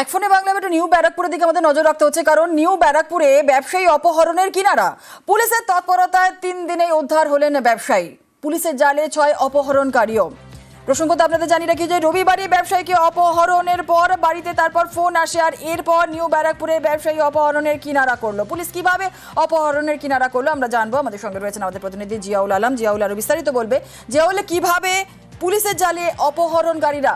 এক ফোনে বাংলা একটু নিউ ব্যারাকপুরের দিকে আমাদের নজর রাখতে হচ্ছে, কারণ নিউ ব্যারাকপুরে ব্যবসায়ী অপহরণের কিনারা। পুলিশের তৎপরতায় তিন দিনেই উদ্ধার হলেন ব্যবসায়ী। পুলিশের জালে ছয় অপহরণকারীও। প্রসঙ্গত আপনাদের জানিয়ে রাখি যে রবিবারই ব্যবসায়ীকে অপহরণের পর বাড়িতে তারপর ফোন আসে, আর এরপর নিউ ব্যারাকপুরে ব্যবসায়ী অপহরণের কিনারা করল। পুলিশ কীভাবে অপহরণের কিনারা করল আমরা জানব। আমাদের সঙ্গে রয়েছেন আমাদের প্রতিনিধি জিয়াউল আলম। জিয়াউল আরও বিস্তারিত বলবে, জিয়াউল, কীভাবে পুলিশের জালে অপহরণকারীরা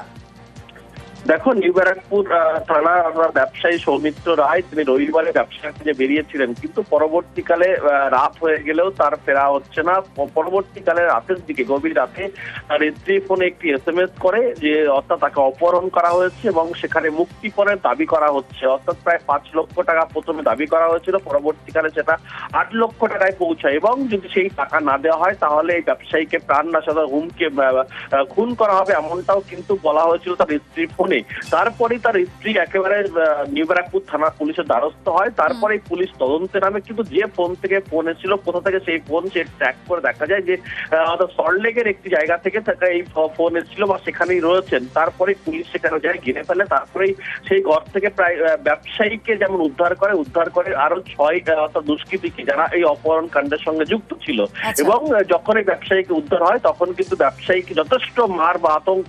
দেখো নিউ ব্যারাকপুর আহ, থানা ব্যবসায়ী সৌমিত্র রায় তিনি রবিবারে ব্যবসা কাজে বেরিয়েছিলেন। কিন্তু পরবর্তীকালে রাত হয়ে গেলেও তার ফেরা হচ্ছে না। পরবর্তীকালে রাতের দিকে গভীর রাতে তার স্ত্রী ফোনে একটি এস এম এস করে যে অর্থাৎ তাকে অপহরণ করা হয়েছে এবং সেখানে মুক্তিপণের দাবি করা হচ্ছে। অর্থাৎ প্রায় পাঁচ লক্ষ টাকা প্রথমে দাবি করা হয়েছিল পরবর্তীকালে সেটা আট লক্ষ টাকায় পৌঁছায় এবং যদি সেই টাকা না দেওয়া হয় তাহলে এই ব্যবসায়ীকে প্রাণ নাশাদা হুমকে খুন করা হবে এমনটাও কিন্তু বলা হয়েছিল। তার স্ত্রীর ফোনে তারপরেই তার স্ত্রী একেবারে নিউ ব্যারাকপুর থানা পুলিশের দ্বারস্থ হয়। তারপরে পুলিশ তদন্তে নামে। কিন্তু যে ফোন থেকে ফোন এসেছিল কোথা থেকে সেই ফোন সে ট্র্যাক করে দেখা যায় যে সল্টলেকের একটি জায়গা থেকে তাকে এই ফোন এসেছিল বা সেখানেই রয়েছেন। তারপরে পুলিশ সেখানে যায় ঘিরে ফেলে। তারপরেই সেই ঘর থেকে প্রায় ব্যবসায়ীকে যেমন উদ্ধার করে উদ্ধার করে আরও ছয় অর্থাৎ দুষ্কৃতীকে যারা এই অপহরণ কাণ্ডের সঙ্গে যুক্ত ছিল। আচ্ছা। এবং যখন এই ব্যবসায়ীকে উদ্ধার হয় তখন কিন্তু ব্যবসায়ীকে যথেষ্ট মার বা আতঙ্ক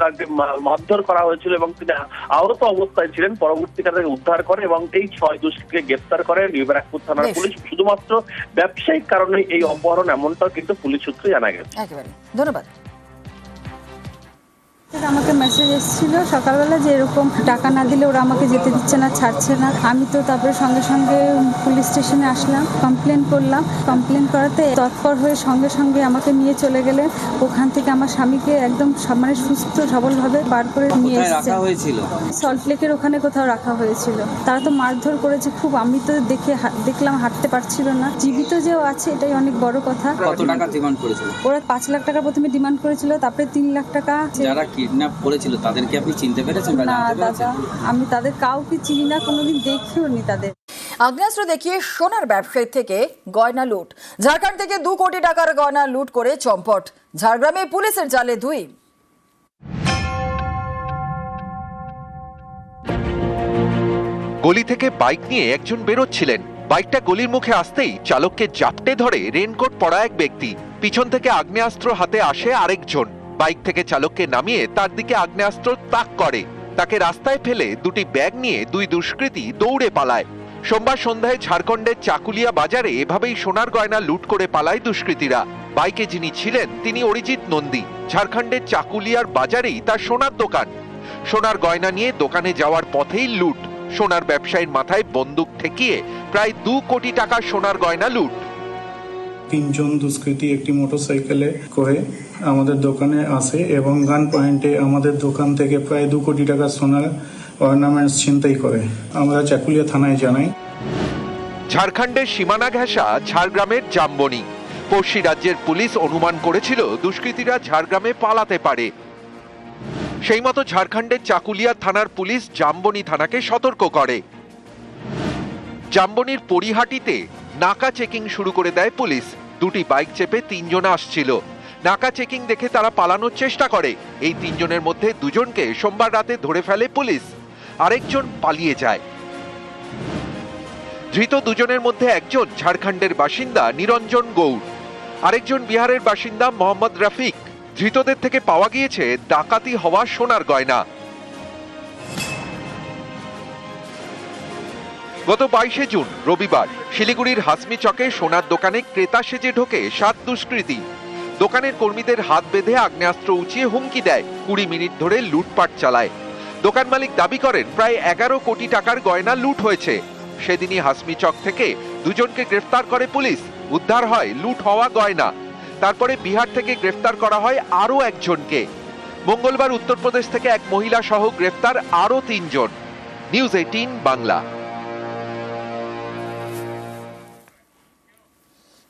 মারধর করা হয়েছিল এবং তিনি আহত অবস্থায় ছিলেন পরবর্তীকালে উদ্ধার করে এবং এই ছয় দুষ্কৃতীকে গ্রেপ্তার করে নিউ ব্যারাকপুর থানার পুলিশ। শুধুমাত্র ব্যবসায়িক কারণে এই অপহরণ এমনটাও কিন্তু পুলিশ সূত্রে জানা গেছে। ধন্যবাদ। আমাকে মেসেজ এসেছিল সকালবেলা যে এরকম টাকা না দিলে ওরা আমাকে যেতে দিচ্ছে না ছাড়ছে না। আমি তো তারপরে সঙ্গে সঙ্গে পুলিশ স্টেশনে আসলাম কমপ্লেন করলাম। কমপ্লেন করাতে তৎপর হয়ে সঙ্গে সঙ্গে আমাকে নিয়ে চলে গেলে ওখান থেকে আমার স্বামীকে একদম মানে সুস্থ সবলভাবে বার করে নিয়ে এসেছে সল্টলেকের ওখানে কোথাও রাখা হয়েছিল। তারা তো মারধর করেছে খুব আমি তো দেখে দেখলাম হাঁটতে পারছিল না। জীবিত যেও আছে এটাই অনেক বড় কথা। কত টাকা ডিমান্ড করেছিল? ওরা পাঁচ লাখ টাকা প্রথমে ডিমান্ড করেছিল তারপরে তিন লাখ টাকা যারা কিডন্যাপ করেছিল তাদেরকে আপনি চিনতে পেরেছেন বা না জানতে দাদা পেরেছেন? আমি তাদের কাউকে চিনি না কোনোদিন দেখিও নি তাদের। আগ্নেয়াস্ত্র দেখিয়ে সোনার ব্যবসায়ী থেকে গয়না লুট। ঝাড়খণ্ড থেকে দু কোটি টাকার গয়না লুট করে চম্পট। ঝাড়গ্রামে পুলিশের জালে দুই। গলি থেকে বাইক নিয়ে একজন বেরোচ্ছিলেন। বাইকটা গলির মুখে আসতেই চালককে জাপটে ধরে রেনকোট পরা এক ব্যক্তি। পিছন থেকে আগ্নেয়াস্ত্র হাতে আসে আরেকজন। বাইক থেকে চালককে নামিয়ে তার দিকে আগ্নেয়াস্ত্র তাক করে। তাকে রাস্তায় ফেলে দুটি ব্যাগ নিয়ে দুই দুষ্কৃতী দৌড়ে পালায়। সোমবার সন্ধ্যায় ঝাড়খণ্ডের চাকুলিয়া বাজারে এভাবেই সোনার গয়না লুট করে পালায় দুষ্কৃতীরা। বাইকে যিনি ছিলেন, তিনি অরিজিৎ নন্দী। ঝাড়খণ্ডের চাকুলিয়ার বাজারেই তার সোনার দোকান। সোনার গয়না নিয়ে দোকানে যাওয়ার পথেই লুট। সোনার ব্যবসায়ীর মাথায় বন্দুক ঠেকিয়ে প্রায় দু কোটি টাকা সোনার গয়না লুট। তিনজন দুষ্কৃতী একটি মোটরসাইকেলে করে আমাদের দোকানে আসে এবং গান পয়েন্টে আমাদের দোকান থেকে প্রায় দু কোটি টাকার সোনার অর্নামেন্টস ছিনতাই করে। আমরা চাকুলিয়া থানায় জানাই। ঝাড়খণ্ডের সীমানা ঘেঁষা ঝাড়গ্রামের জামবনি। পড়শি রাজ্যের পুলিশ অনুমান করেছিল দুষ্কৃতীরা ঝাড়গ্রামে পালাতে পারে। সেই মতো ঝাড়খণ্ডের চাকুলিয়া থানার পুলিশ জামবনি থানাকে সতর্ক করে। জাম্বনির পরিহাটিতে নাকা চেকিং শুরু করে দেয় পুলিশ। দুটি বাইক চেপে তিনজন আসছিল। নাকা চেকিং দেখে তারা পালানোর চেষ্টা করে। এই তিনজনের মধ্যে দুজনকে সোমবার রাতে ধরে ফেলে পুলিশ। আরেকজন পালিয়ে যায়। ধৃত দুজনের মধ্যে একজন ঝাড়খণ্ডের বাসিন্দা নিরঞ্জন গৌড় আরেকজন বিহারের বাসিন্দা মোহাম্মদ রাফিক। ধৃতদের থেকে পাওয়া গিয়েছে ডাকাতি হওয়া সোনার গয়না। গত বাইশে জুন, রবিবার, শিলিগুড়ির হাসমি চকে সোনার দোকানে ক্রেতা সেজে ঢোকে সাত দুষ্কৃতী। দোকানের কর্মীদের হাত বেঁধে আগ্নেয়াস্ত্র উঁচিয়ে হুমকি দেয়, কুড়ি মিনিট ধরে লুটপাট চালায়। দোকান মালিক দাবি করেন, প্রায় এগারো কোটি টাকার গয়না লুট হয়েছে। সেদিনই হাসমি চক থেকে দুজনকে গ্রেফতার করে পুলিশ। উদ্ধার হয় লুট হওয়া গয়না। তারপরে বিহার থেকে গ্রেফতার করা হয় আরও একজনকে। মঙ্গলবার উত্তরপ্রদেশ থেকে এক মহিলা সহ গ্রেফতার আরও তিনজন। News eighteen Bangla.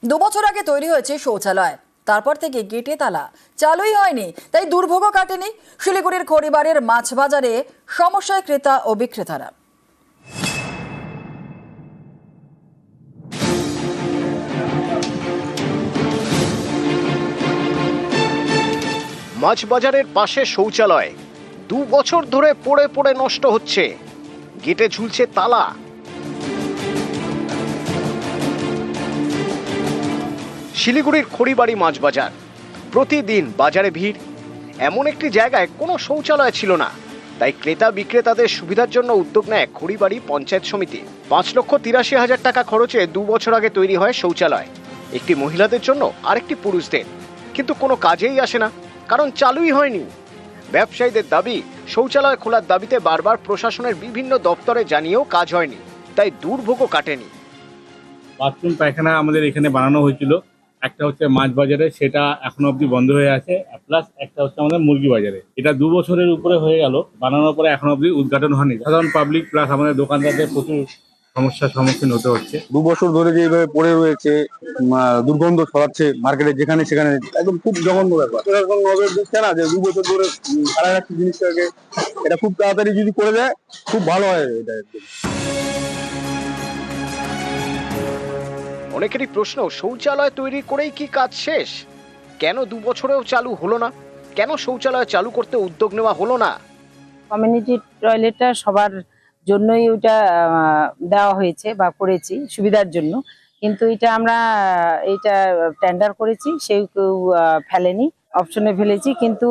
দু বছর আগে তৈরি হয়েছে শৌচালয়। তারপর থেকে গেটে তালা। চালুই হয়নি, তাই দুর্ভোগও কাটেনি। শিলিগুড়ির খড়িবারের মাছ বাজারে সমস্যায় ক্রেতা ও বিক্রেতারা। মাছ বাজারের পাশে শৌচালয়। দু বছর ধরে পড়ে পড়ে নষ্ট হচ্ছে। গেটে ঝুলছে তালা। শিলিগুড়ির খড়িবাড়ি মাছ বাজার প্রতিদিন বাজারে ভিড়। এমন একটি জায়গায় কোনো শৌচালয় ছিল না। তাই ক্রেতা বিক্রেতাদের সুবিধার জন্য উদ্যোগ নেয় খড়িবাড়ি পঞ্চায়েত সমিতি। পাঁচ লক্ষ তিরাশি হাজার টাকা খরচে দু বছর আগে তৈরি হয় শৌচালয়। একটি মহিলাদের জন্য আরেকটি পুরুষদের। কিন্তু কোনো কাজেই আসে না, কারণ চালুই হয়নি। ব্যবসায়ীদের দাবি, শৌচালয় খোলার দাবিতে বারবার প্রশাসনের বিভিন্ন দপ্তরে জানিয়েও কাজ হয়নি। তাই দুর্ভোগও কাটেনি। বাথরুম, পায়খানা আমাদের এখানে বানানো হয়েছিল। একটা হচ্ছে মাছ বাজারে, সেটা এখনও অবধি বন্ধ হয়ে আছে প্লাস একটা হচ্ছে আমাদের মুরগি বাজারে। এটা দু বছরের উপরে হয়ে গেল, বানানোর পরে এখনও অবধি উদ্ঘাটন হয়নি। সাধারণ পাবলিক প্লাস আমাদের দোকানদারদের প্রচুর সমস্যার সম্মুখীন হতে হচ্ছে। দু বছর ধরে যে এইভাবে পড়ে রয়েছে দুর্গন্ধ ছড়াচ্ছে মার্কেটে যেখানে সেখানে, একদম খুব জঘন্য ব্যাপার। এরকম নজর দিচ্ছে না যে দু বছর ধরে সারা যাচ্ছে জিনিসটাকে, এটা খুব তাড়াতাড়ি যদি করে দেয়, খুব ভালো হয় এটা। একদম অনেকেরই প্রশ্ন, শৌচালয় তৈরি করেই কি কাজ শেষ? কেন দু বছরেও চালু হলো না? কেন শৌচালয় চালু করতে উদ্যোগ নেওয়া হলো না? কমিউনিটি টয়লেটটা সবার জন্যই ওটা দেওয়া হয়েছে বা করেছি, সুবিধার জন্য। কিন্তু এটা আমরা, এটা টেন্ডার করেছি সেই কেউ ফেলেনি। অপশনে ফেলেছি, কিন্তু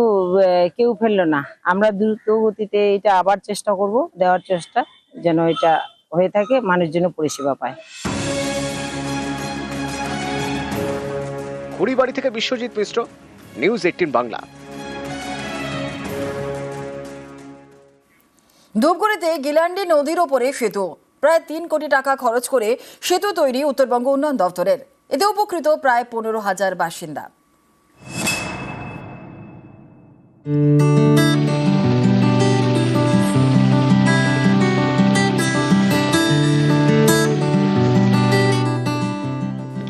কেউ ফেলল না। আমরা দ্রুত গতিতে এটা আবার চেষ্টা করব, দেওয়ার চেষ্টা যেন এটা হয়ে থাকে, মানুষ যেন পরিষেবা পায়। খড়িবাড়ি থেকে বিশ্বজিৎ মিশ্র নিউজ এইটিন বাংলা। ধূপগুড়িতে গিলান্ডি নদীর ওপরে সেতু। প্রায় তিন কোটি টাকা খরচ করে সেতু তৈরি উত্তরবঙ্গ উন্নয়ন দপ্তরের। এতে উপকৃত প্রায় পনেরো হাজার বাসিন্দা।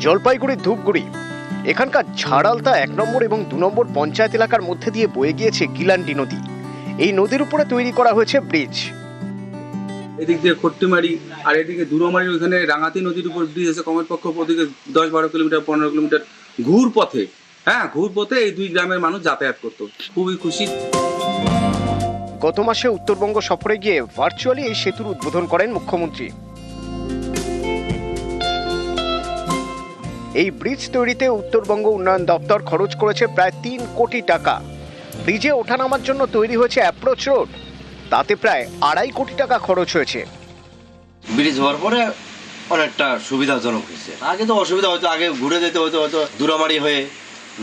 জলপাইগুড়ি ধূপগুড়ি এখানকার ঝাড়ালতা এক নম্বর এবং দু নম্বর পঞ্চায়েত এলাকার মধ্যে দিয়ে বয়ে গিয়েছে গিলান্ডি নদী। এই নদীর উপরে তৈরি করা হয়েছে ব্রিজ। এদিক দিয়ে খট্টিমারি আর এদিকে দুরমারি ওইখানে রাঙাতি নদীর উপর ব্রিজ আছে কমের পক্ষ ওদিকে দশ বারো কিলোমিটার পনেরো কিলোমিটার ঘুর পথে হ্যাঁ ঘুর পথে এই দুই গ্রামের মানুষ যাতায়াত করতো। খুবই খুশি। গত মাসে উত্তরবঙ্গ সফরে গিয়ে ভার্চুয়ালি এই সেতুর উদ্বোধন করেন মুখ্যমন্ত্রী। এই ব্রিজ তৈরিতে উত্তরবঙ্গ উন্নয়ন দপ্তর খরচ করেছে প্রায় তিন কোটি টাকা। ব্রিজে ওঠানামার জন্য তৈরি হয়েছে অ্যাপ্রোচ রোড তাতে প্রায় আড়াই কোটি টাকা খরচ হয়েছে। ব্রিজ হওয়ার পরে অনেকটা সুবিধাজনক হয়েছে। আগে তো অসুবিধা হতো আগে ঘুরে যেতে হতো হয়তো দূরামারি হয়ে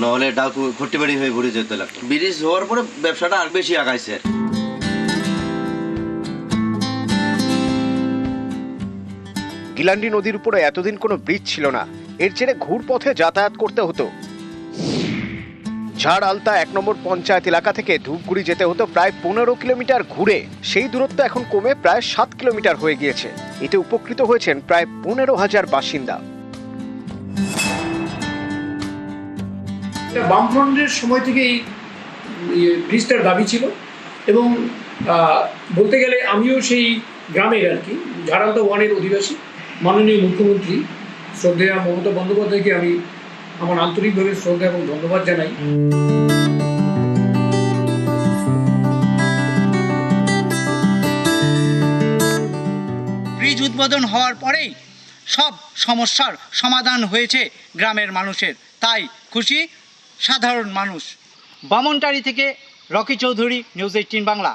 নহলে ডাকু খট্টিবাড়ি হয়ে ঘুরে যেতে লাগতো। ব্রিজ হওয়ার পরে ব্যবসাটা আর বেশি আগাইছে। গিলান্ডি নদীর উপরে এতদিন কোনো ব্রিজ ছিল না। এর জেরে ঘুরপথে যাতায়াত করতে হতো। ঝাড় আলতা এক নম্বর পঞ্চায়েত এলাকা থেকে ধূপগুড়ি যেতে হতো প্রায় পনেরো কিলোমিটার ঘুরে। সেই দূরত্ব এখন কমে প্রায় সাত কিলোমিটার হয়ে গিয়েছে। এতে উপকৃত হয়েছেন প্রায় পনেরো হাজার বাসিন্দা। বামফ্রন্টের সময় থেকে এই ইয়ে ব্রিজটার দাবি ছিল এবং বলতে গেলে আমিও সেই গ্রামের আর কি ঝাড়ালতা ওয়ানের অধিবাসী, মাননীয় মুখ্যমন্ত্রী। শ্রদ্ধেয়া মমতা বন্দ্যোপাধ্যায়কে আমি আমার আন্তরিকভাবে শ্রদ্ধা এবং ধন্যবাদ জানাই। ব্রিজ উদ্বোধন হওয়ার পরেই সব সমস্যার সমাধান হয়েছে গ্রামের মানুষের। তাই খুশি সাধারণ মানুষ। বামনটারি থেকে রকি চৌধুরী, নিউজ এইটিন বাংলা।